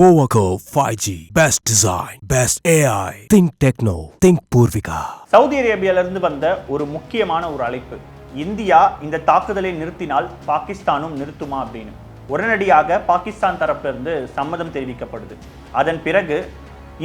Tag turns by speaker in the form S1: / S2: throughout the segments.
S1: போவகோ five G best design best AI think Tecno think Poorvika
S2: Saudi அரேபியாவிலிருந்து வந்த ஒரு முக்கியமான ஒரு அழைப்பு. இந்தியா இந்த தாக்குதலை நிறுத்தினால் பாகிஸ்தானும் நிறுத்துமா அப்படின்னு. உடனடியாக பாகிஸ்தான் தரப்பிலிருந்து சம்மதம் தெரிவிக்கப்படுது. அதன் பிறகு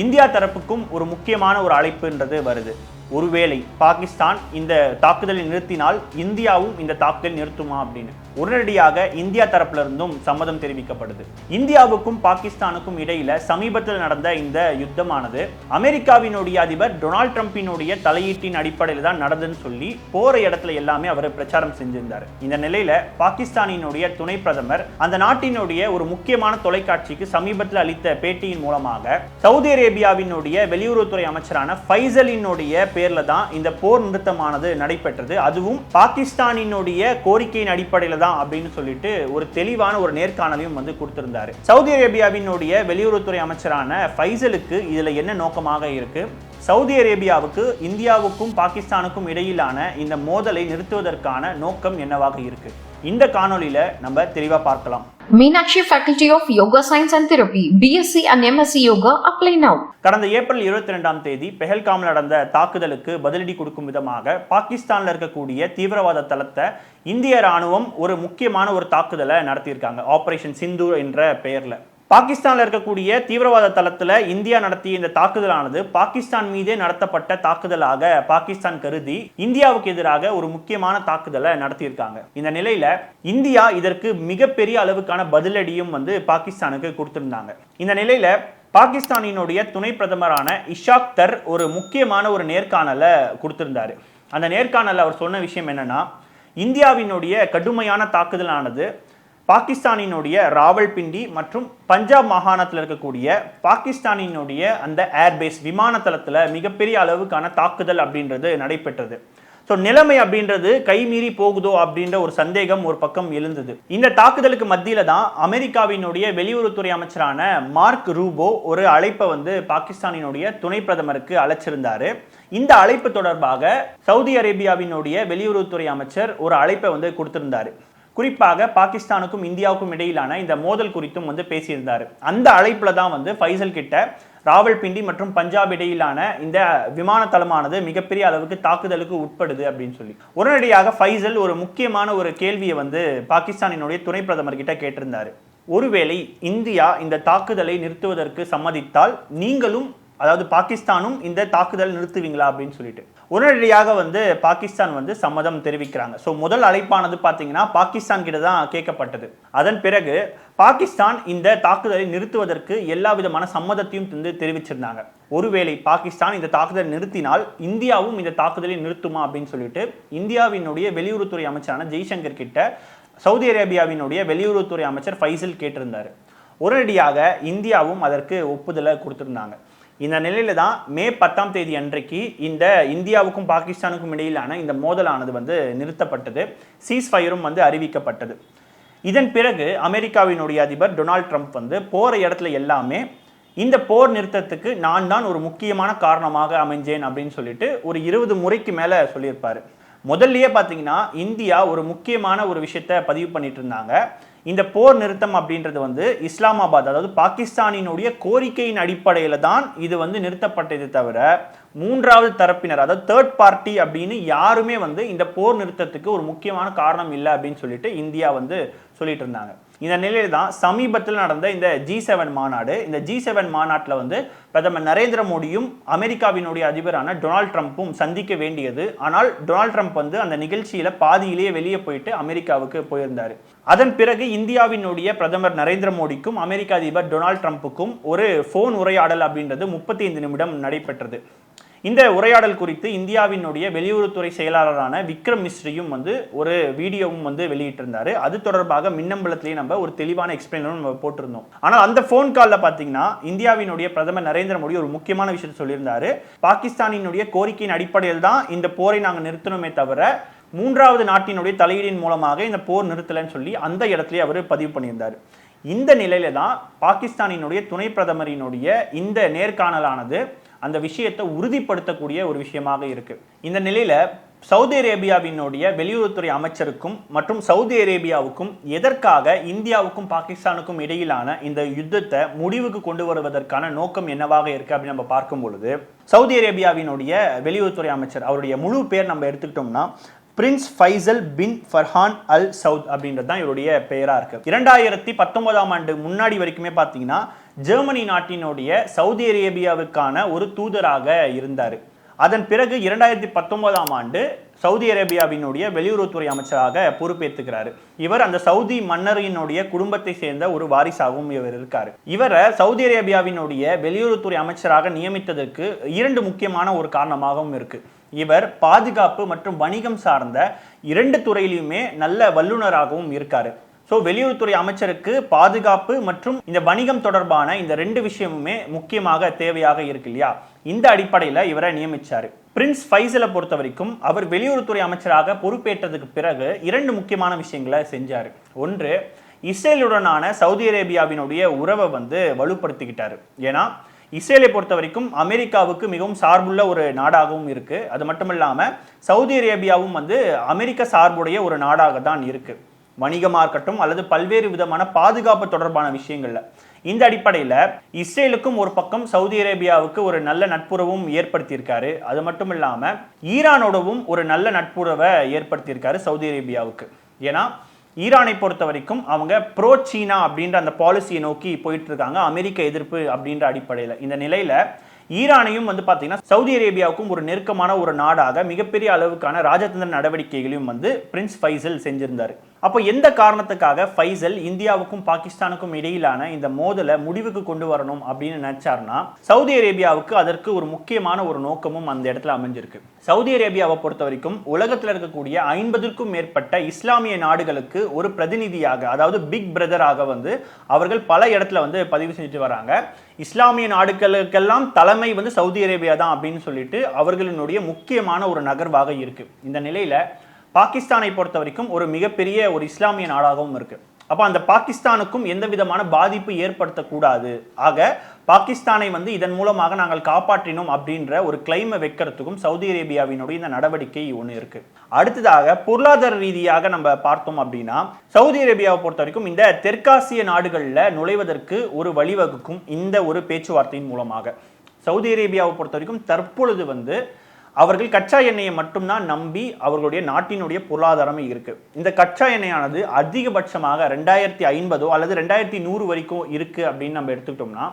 S2: இந்தியா தரப்புக்கும் ஒரு முக்கியமான ஒரு அழைப்புன்றது வருது. ஒருவேளை பாகிஸ்தான் இந்த தாக்குதலை நிறுத்தினால் இந்தியாவும் இந்த தாக்குதலை நிறுத்துமா அப்படின்னு. உடனடியாக இந்தியா தரப்பிலிருந்தும் சம்மதம் தெரிவிக்கப்படுது. இந்தியாவுக்கும் பாகிஸ்தானுக்கும் இடையில சமீபத்தில் நடந்த இந்த யுத்தமானது அமெரிக்காவினுடைய அதிபர் டொனால்ட் ட்ரம்பினுடைய தலையீட்டின் அடிப்படையில் தான் நடந்ததுன்னு சொல்லி போற இடத்துல எல்லாமே அவர் பிரச்சாரம் செஞ்சிருந்தார். இந்த நிலையில பாகிஸ்தானினுடைய துணை பிரதமர் அந்த நாட்டினுடைய ஒரு முக்கியமான தொலைக்காட்சிக்கு சமீபத்தில் அளித்த பேட்டியின் மூலமாக சவுதி அரேபியாவினுடைய வெளியுறவுத்துறை அமைச்சரான ஃபைசலினுடைய பேர்ல தான் இந்த போர் நிறுத்தமானது நடைபெற்றது. அதுவும் பாகிஸ்தானினுடைய கோரிக்கையின் அடிப்படையில் தான் அப்படின்னு சொல்லிட்டு ஒரு தெளிவான ஒரு நேர்காணலையும் வந்து கொடுத்திருந்தாரு. சவுதி அரேபியாவினுடைய வெளியுறவுத்துறை அமைச்சரான ஃபைசலுக்கு இதுல என்ன நோக்கமாக இருக்கு? சவுதி அரேபியாவுக்கு இந்தியாவுக்கும் பாகிஸ்தானுக்கும் இடையிலான இந்த மோதலை நிறுத்துவதற்கான நோக்கம் என்னவாக இருக்கு? இந்த காணொளியில நம்ம தெளிவா பார்க்கலாம்.
S3: Meenakshi Faculty of Yoga Science and Therapy, BSc and MSc Yoga, apply now.
S2: கடந்த ஏப்ரல் இருபத்தி ரெண்டாம் தேதி பெஹல்காமில் நடந்த தாக்குதலுக்கு பதிலடி கொடுக்கும் விதமாக பாகிஸ்தான்ல இருக்கக்கூடிய தீவிரவாத தளத்தை இந்திய ராணுவம் ஒரு முக்கியமான ஒரு தாக்குதலை நடத்தியிருக்காங்க. ஆபரேஷன் சிந்து என்ற பெயர்ல. பாகிஸ்தானில் இருக்கக்கூடிய தீவிரவாத தளத்தில் இந்தியா நடத்திய இந்த தாக்குதலானது பாகிஸ்தான் மீதே நடத்தப்பட்ட தாக்குதலாக பாகிஸ்தான் கருதி இந்தியாவுக்கு எதிராக ஒரு முக்கியமான தாக்குதலை நடத்தியிருக்காங்க. இந்த நிலையில இந்தியா இதற்கு மிகப்பெரிய அளவுக்கான பதிலடியும் வந்து பாகிஸ்தானுக்கு கொடுத்திருந்தாங்க. இந்த நிலையில பாகிஸ்தானினுடைய துணை பிரதமரான இஷாக் தர் ஒரு முக்கியமான ஒரு நேர்காணலை கொடுத்திருந்தாரு. அந்த நேர்காணல்ல அவர் சொன்ன விஷயம் என்னன்னா இந்தியாவினுடைய கடுமையான தாக்குதலானது பாகிஸ்தானினுடைய ராவல்பிண்டி மற்றும் பஞ்சாப் மாகாணத்தில் இருக்கக்கூடிய பாகிஸ்தானினுடைய அந்த ஏர்பேஸ் விமான தளத்துல மிகப்பெரிய அளவுக்கான தாக்குதல் அப்படின்றது நடைபெற்றது. ஸோ நிலைமை அப்படின்றது கைமீறி போகுதோ அப்படின்ற ஒரு சந்தேகம் ஒரு பக்கம் எழுந்தது. இந்த தாக்குதலுக்கு மத்தியில தான் அமெரிக்காவினுடைய வெளியுறவுத்துறை அமைச்சரான மார்க் ரூபோ ஒரு அழைப்பை வந்து பாகிஸ்தானினுடைய துணை பிரதமருக்கு அழைச்சிருந்தாரு. இந்த அழைப்பு தொடர்பாக சவுதி அரேபியாவினுடைய வெளியுறவுத்துறை அமைச்சர் ஒரு அழைப்பை வந்து கொடுத்திருந்தாரு. குறிப்பாக பாகிஸ்தானுக்கும் இந்தியாவுக்கும் இடையிலான இந்த மோதல் குறித்தும் வந்து பேசியிருந்தார். அந்த அழைப்பில் தான் வந்து ஃபைசல் கிட்ட ராவல்பிண்டி மற்றும் பஞ்சாப் இடையிலான இந்த விமான தளமானது மிகப்பெரிய அளவுக்கு தாக்குதலுக்கு உட்படுது அப்படின்னு சொல்லி. உடனடியாக ஃபைசல் ஒரு முக்கியமான ஒரு கேள்வியை வந்து பாகிஸ்தானினுடைய துணை பிரதமர் கிட்ட கேட்டிருந்தார். ஒருவேளை இந்தியா இந்த தாக்குதலை நிறுத்துவதற்கு சம்மதித்தால் நீங்களும் அதாவது பாகிஸ்தானும் இந்த தாக்குதல் நிறுத்துவீங்களா அப்படின்னு சொல்லிட்டு. உடனடியாக வந்து பாகிஸ்தான் வந்து சம்மதம் தெரிவிக்கிறாங்க. ஸோ முதல் அழைப்பானது பார்த்தீங்கன்னா பாகிஸ்தான் கிட்ட தான் கேட்கப்பட்டது. அதன் பிறகு பாகிஸ்தான் இந்த தாக்குதலை நிறுத்துவதற்கு எல்லா விதமான சம்மதத்தையும் வந்து தெரிவிச்சிருந்தாங்க. ஒருவேளை பாகிஸ்தான் இந்த தாக்குதலை நிறுத்தினால் இந்தியாவும் இந்த தாக்குதலை நிறுத்துமா அப்படின்னு சொல்லிட்டு இந்தியாவினுடைய வெளியுறவுத்துறை அமைச்சரான ஜெய்சங்கர் கிட்ட சவுதி அரேபியாவினுடைய வெளியுறவுத்துறை அமைச்சர் ஃபைசல் கேட்டிருந்தார். உடனடியாக இந்தியாவும் அதற்கு ஒப்புதலை கொடுத்திருந்தாங்க. இந்த நிலையில தான் மே பத்தாம் தேதி அன்றைக்கு இந்த இந்தியாவுக்கும் பாகிஸ்தானுக்கும் இடையிலான இந்த மோதலானது வந்து நிறுத்தப்பட்டது. சீஸ் ஃபயரும் வந்து அறிவிக்கப்பட்டது. இதன் பிறகு அமெரிக்காவினுடைய அதிபர் டொனால்ட் ட்ரம்ப் வந்து போற இடத்துல எல்லாமே இந்த போர் நிறுத்தத்துக்கு நான் தான் ஒரு முக்கியமான காரணமாக அமைஞ்சேன் அப்படின்னு சொல்லிட்டு ஒரு இருபது முறைக்கு மேல சொல்லியிருப்பாரு. முதல்லயே பார்த்தீங்கன்னா இந்தியா ஒரு முக்கியமான ஒரு விஷயத்த பதிவு பண்ணிட்டு இருந்தாங்க. இந்த போர் நிறுத்தம் அப்படின்றது வந்து இஸ்லாமாபாத் அதாவது பாகிஸ்தானினுடைய கோரிக்கையின் அடிப்படையில் தான் இது வந்து நிறுத்தப்பட்டது தவிர மூன்றாவது தரப்பினர் அதாவது தேர்ட் பார்ட்டி அப்படின்னு யாருமே வந்து இந்த போர் நிறுத்தத்துக்கு ஒரு முக்கியமான காரணம் இல்லை அப்படின்னு சொல்லிட்டு இந்தியா வந்து சொல்லிட்டு இருந்தாங்க. இந்த நிலையில் தான் சமீபத்தில் நடந்த இந்த ஜி செவன் மாநாடு இந்த ஜி செவன் மாநாட்டில் வந்து பிரதமர் நரேந்திர மோடியும் அமெரிக்காவினுடைய அதிபரான டொனால்ட் ட்ரம்ப்பும் சந்திக்க வேண்டியது. ஆனால் டொனால்ட் ட்ரம்ப் வந்து அந்த நிகழ்ச்சியில் பாதியிலேயே வெளியே போயிட்டு அமெரிக்காவுக்கு போயிருந்தார். அதன் பிறகு இந்தியாவினுடைய பிரதமர் நரேந்திர மோடிக்கும் அமெரிக்க அதிபர் டொனால்ட் ட்ரம்ப்புக்கும் ஒரு ஃபோன் உரையாடல் அப்படின்றது முப்பத்தி ஐந்து நிமிடம் நடைபெற்றது. இந்த உரையாடல் குறித்து இந்தியாவினுடைய வெளியுறவுத்துறை செயலாளரான விக்ரம் மிஸ்ரியும் வந்து ஒரு வீடியோவும் வந்து வெளியிட்டிருந்தாரு. அது தொடர்பாக மின்னம்பலத்திலேயே நம்ம ஒரு தெளிவான எக்ஸ்பிளைனும் நம்ம போட்டிருந்தோம். ஆனால் அந்த ஃபோன் காலில் பார்த்தீங்கன்னா இந்தியாவினுடைய பிரதமர் நரேந்திர மோடி ஒரு முக்கியமான விஷயத்தை சொல்லியிருந்தாரு. பாகிஸ்தானினுடைய கோரிக்கையின் அடிப்படையில் தான் இந்த போரை நாங்கள் நிறுத்தணுமே தவிர மூன்றாவது நாட்டினுடைய தலையீடின் மூலமாக இந்த போர் நிறுத்தலைன்னு சொல்லி அந்த இடத்துலயே அவர் பதிவு பண்ணியிருந்தார். இந்த நிலையில தான் பாகிஸ்தானினுடைய துணை பிரதமரினுடைய இந்த நேர்காணலானது அந்த விஷயத்தை உறுதிப்படுத்தக்கூடிய ஒரு விஷயமாக இருக்கு. இந்த நிலையில சவுதி அரேபியாவினுடைய வெளியுறவுத்துறை அமைச்சருக்கும் மற்றும் சவுதி அரேபியாவுக்கும் எதற்காக இந்தியாவுக்கும் பாகிஸ்தானுக்கும் இடையிலான இந்த யுத்தத்தை முடிவுக்கு கொண்டு வருவதற்கான நோக்கம் என்னவாக இருக்கு அப்படின்னு நம்ம பார்க்கும் பொழுது சவுதி அரேபியாவினுடைய வெளியுறவுத்துறை அமைச்சர் அவருடைய முழு பேர் நம்ம எடுத்துக்கிட்டோம்னா prince Faisal bin Farhan Al Saud அப்படின்றது தான் இவருடைய பெயராக இருக்குது இரண்டாயிரத்தி பத்தொன்பதாம் ஆண்டு முன்னாடி வரைக்குமே பார்த்தீங்கன்னா ஜெர்மனி நாட்டினுடைய சவுதி அரேபியாவுக்கான ஒரு தூதராக இருந்தார். அதன் பிறகு இரண்டாயிரத்தி பத்தொன்பதாம் ஆண்டு சவுதி அரேபியாவினுடைய வெளியுறவுத்துறை அமைச்சராக பொறுப்பேற்றுக்கிறாரு இவர் அந்த சவுதி மன்னரினுடைய குடும்பத்தை சேர்ந்த ஒரு வாரிசாகவும் இவர் இருக்கார். இவரை சவுதி அரேபியாவினுடைய வெளியுறவுத்துறை அமைச்சராக நியமித்ததற்கு இரண்டு முக்கியமான ஒரு காரணமாகவும் இருக்குது இவர் பாதுகாப்பு மற்றும் வணிகம் சார்ந்த இரண்டு துறையிலுமே நல்ல வல்லுநராகவும் இருக்காரு. ஸோ வெளியுறவுத்துறை அமைச்சருக்கு பாதுகாப்பு மற்றும் இந்த வணிகம் தொடர்பான இந்த ரெண்டு விஷயமுமே முக்கியமாக தேவையாக இருக்கு இல்லையா? இந்த அடிப்படையில் இவரை நியமிச்சாரு. பிரின்ஸ் ஃபைசலை பொறுத்த வரைக்கும் அவர் வெளியுறவுத்துறை அமைச்சராக பொறுப்பேற்றதுக்கு பிறகு இரண்டு முக்கியமான விஷயங்களை செஞ்சார். ஒன்று இஸ்ரேலுடனான சவுதி அரேபியாவினுடைய உறவை வந்து வலுப்படுத்திக்கிட்டாரு. ஏன்னா இஸ்ரேலை பொறுத்த வரைக்கும் அமெரிக்காவுக்கு மிகவும் சார்புள்ள ஒரு நாடாகவும் இருக்கு. அது மட்டும் இல்லாமல் சவுதி அரேபியாவும் வந்து அமெரிக்க சார்புடைய ஒரு நாடாக தான் இருக்கு. வணிகமாக இருக்கட்டும் அல்லது பல்வேறு விதமான பாதுகாப்பு தொடர்பான விஷயங்கள்ல. இந்த அடிப்படையில் இஸ்ரேலுக்கும் ஒரு பக்கம் சவுதி அரேபியாவுக்கு ஒரு நல்ல நட்புறவும் ஏற்படுத்தியிருக்காரு. அது மட்டும் இல்லாமல் ஈரானோடவும் ஒரு நல்ல நட்புறவை ஏற்படுத்தியிருக்காரு சவுதி அரேபியாவுக்கு. ஏன்னா ஈரானை பொறுத்த வரைக்கும் அவங்க ப்ரோ சீனா அப்படின்ற அந்த பாலிசியை நோக்கி போயிட்டு இருக்காங்க அமெரிக்க எதிர்ப்பு அப்படின்ற அடிப்படையில். இந்த நிலையில ஈரானையும் வந்து பார்த்தீங்கன்னா சவுதி அரேபியாவுக்கும் ஒரு நெருக்கமான ஒரு நாடாக மிகப்பெரிய அளவுக்கான ராஜதந்திர நடவடிக்கைகளையும் வந்து பிரின்ஸ் ஃபைசல் செஞ்சிருந்தார். அப்போ எந்த காரணத்துக்காக ஃபைசல் இந்தியாவுக்கும் பாகிஸ்தானுக்கும் இடையிலான இந்த மோதலை முடிவுக்கு கொண்டு வரணும் அப்படின்னு நினைச்சாருன்னா சவுதி அரேபியாவுக்கு அதற்கு ஒரு முக்கியமான ஒரு நோக்கமும் அந்த இடத்துல அமைஞ்சிருக்கு. சவுதி அரேபியாவை பொறுத்த வரைக்கும் உலகத்தில் இருக்கக்கூடிய ஐம்பதுக்கும் மேற்பட்ட இஸ்லாமிய நாடுகளுக்கு ஒரு பிரதிநிதியாக அதாவது பிக் பிரதராக வந்து அவர்கள் பல இடத்துல வந்து பதிவு செஞ்சுட்டு வராங்க. இஸ்லாமிய நாடுகளுக்கெல்லாம் தலைமை வந்து சவுதி அரேபியா தான் அப்படின்னு சொல்லிட்டு அவர்களினுடைய முக்கியமான ஒரு நகர்வாக இருக்கு. இந்த நிலையில பாகிஸ்தானை பொறுத்த வரைக்கும் ஒரு மிகப்பெரிய ஒரு இஸ்லாமிய நாடாகவும் இருக்கு. அப்போ அந்த பாகிஸ்தானுக்கும் எந்த விதமான பாதிப்பு ஏற்படுத்தக்கூடாது. ஆக பாகிஸ்தானை வந்து இதன் மூலமாக நாங்கள் காப்பாற்றினோம் அப்படின்ற ஒரு கிளைமை வைக்கிறதுக்கும் சவுதி அரேபியாவினுடைய இந்த நடவடிக்கை ஒன்று இருக்கு. அடுத்ததாக பொருளாதார ரீதியாக நம்ம பார்த்தோம் அப்படின்னா சவுதி அரேபியாவை பொறுத்த வரைக்கும் இந்த தெற்காசிய நாடுகளில் நுழைவதற்கு ஒரு வழிவகுக்கும் இந்த ஒரு பேச்சுவார்த்தையின் மூலமாக. சவுதி அரேபியாவை பொறுத்த வரைக்கும் தற்பொழுது வந்து அவர்கள் கச்சா எண்ணெயை மட்டும்தான் நம்பி அவர்களுடைய நாட்டினுடைய பொருளாதாரமே இருக்கு. இந்த கச்சா எண்ணெயானது அதிகபட்சமாக ரெண்டாயிரத்தி ஐம்பதோ அல்லது ரெண்டாயிரத்தி நூறு வரைக்கும் இருக்கு அப்படின்னு நம்ம எடுத்துக்கிட்டோம்னா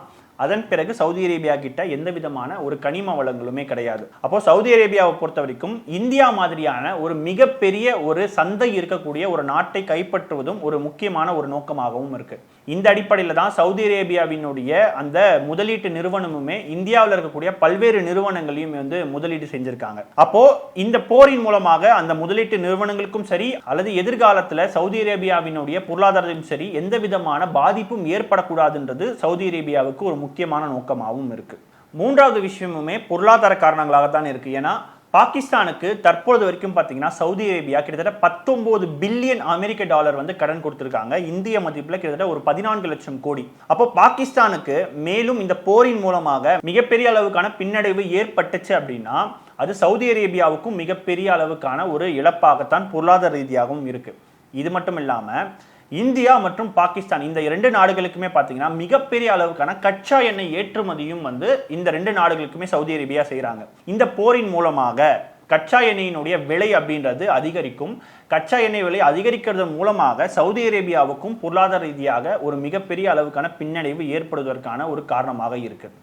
S2: அதன் பிறகு சவுதி அரேபியா கிட்ட எந்த விதமான ஒரு கனிம வளங்களுமே கிடையாது. அப்போ சவுதி அரேபியாவை பொறுத்த வரைக்கும் இந்தியா மாதிரியான ஒரு மிகப்பெரிய ஒரு சந்தை இருக்கக்கூடிய ஒரு நாட்டை கைப்பற்றுவதும் ஒரு முக்கியமான ஒரு நோக்கமாகவும் இருக்கு. இந்த அடிப்படையில் தான் சவுதி அரேபியாவினுடைய அந்த முதலீட்டு நிறுவனமுமே இந்தியாவில் இருக்கக்கூடிய பல்வேறு நிறுவனங்களையும் வந்து முதலீடு செஞ்சிருக்காங்க. அப்போ இந்த போரின் மூலமாக அந்த முதலீட்டு நிறுவனங்களுக்கும் சரி அல்லது எதிர்காலத்தில் சவுதி அரேபியாவினுடைய பொருளாதாரத்திலும் சரி எந்த விதமான பாதிப்பும் ஏற்படக்கூடாதுன்றது சவுதி அரேபியாவுக்கு ஒரு முக்கியமான நோக்கமாகவும் இருக்கு. மூன்றாவது விஷயமுமே பொருளாதார காரணங்களாகத்தான் இருக்கு. ஏன்னா பாகிஸ்தானுக்கு தற்பொழுது வரைக்கும் பார்த்தீங்கன்னா சவுதி அரேபியா கிட்டத்தட்ட பத்தொம்போது பில்லியன் அமெரிக்க டாலர் வந்து கடன் கொடுத்துருக்காங்க. இந்திய மதிப்பில் கிட்டத்தட்ட ஒரு பதினான்கு லட்சம் கோடி. அப்போ பாகிஸ்தானுக்கு மேலும் இந்த போரின் மூலமாக மிகப்பெரிய அளவுக்கான பின்னடைவு ஏற்பட்டுச்சு அப்படின்னா அது சவுதி அரேபியாவுக்கும் மிகப்பெரிய அளவுக்கான ஒரு இழப்பாகத்தான் பொருளாதார ரீதியாகவும் இருக்கு. இது மட்டும் இல்லாமல் இந்தியா மற்றும் பாகிஸ்தான் இந்த இரண்டு நாடுகளுக்குமே பார்த்தீங்கன்னா மிகப்பெரிய அளவுக்கான கச்சா எண்ணெய் ஏற்றுமதியும் வந்து இந்த ரெண்டு நாடுகளுக்குமே சவுதி அரேபியா செய்கிறாங்க இந்த போரின் மூலமாக கச்சா எண்ணெயினுடைய விலை அப்படின்றது அதிகரிக்கும். கச்சா எண்ணெய் விலை அதிகரிக்கிறது மூலமாக சவுதி அரேபியாவுக்கும் பொருளாதார ரீதியாக ஒரு மிகப்பெரிய அளவுக்கான பின்னடைவு ஏற்படுவதற்கான ஒரு காரணமாக இருக்குது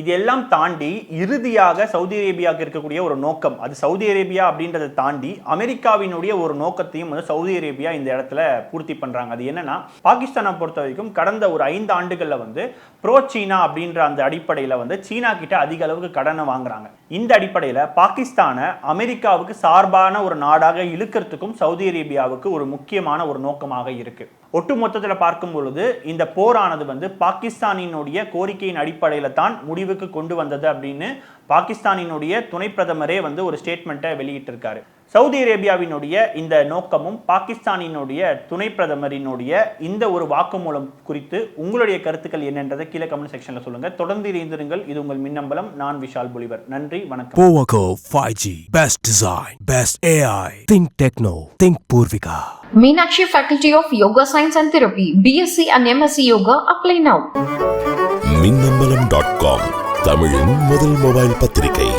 S2: இது எல்லாம் தாண்டி இறுதியாக சவுதி அரேபியாவுக்கு இருக்கக்கூடிய ஒரு நோக்கம். அது சவுதி அரேபியா அப்படின்றத தாண்டி அமெரிக்காவினுடைய ஒரு நோக்கத்தையும் வந்து சவுதி அரேபியா இந்த இடத்துல பூர்த்தி பண்றாங்க. அது என்னன்னா பாகிஸ்தானை பொறுத்த வரைக்கும் கடந்த ஒரு ஐந்து ஆண்டுகள்ல வந்து ப்ரோ சீனா அப்படின்ற அந்த அடிப்படையில் வந்து சீனா கிட்ட அதிக அளவுக்கு கடனை வாங்குறாங்க. இந்த அடிப்படையில் பாகிஸ்தானை அமெரிக்காவுக்கு சார்பான ஒரு நாடாக இழுக்கிறதுக்கும் சவுதி அரேபியாவுக்கு ஒரு முக்கியமான ஒரு நோக்கமாக இருக்கு. ஒட்டு மொத்தத்தில் பார்க்கும் பொழுது இந்த போரானது வந்து பாகிஸ்தானினுடைய கோரிக்கையின் அடிப்படையில் தான் முடிவுக்கு கொண்டு வந்தது அப்படின்னு பாகிஸ்தானினுடைய துணை பிரதமரே வந்து ஒரு ஸ்டேட்மெண்ட்டை வெளியிட்டிருக்காரு. சவுதி அரேபியாவினுடைய இந்த நோக்கமும் பாகிஸ்தானினுடைய துணை பிரதமரினுடைய இந்த ஒரு வாக்குமூலம் குறித்து உங்களுடைய கருத்துக்கள் என்னன்றதை கீழே கமெண்ட் செக்ஷன்ல சொல்லுங்க தொடர்ந்து இணைந்திருங்கள் இது உங்கள் மின்னம்பலம் நான் விஷால் பொலிவர் நன்றி வணக்கம்
S1: Powaco 5G. Best design. Best AI. Think Techno. Think Purvika.
S3: Meenakshi Faculty of Yoga Science and Therapy, BSc and MSc Yoga, apply now.
S4: Minnambalam dot com தமிழின் முதல் மொபைல் பத்திரிகை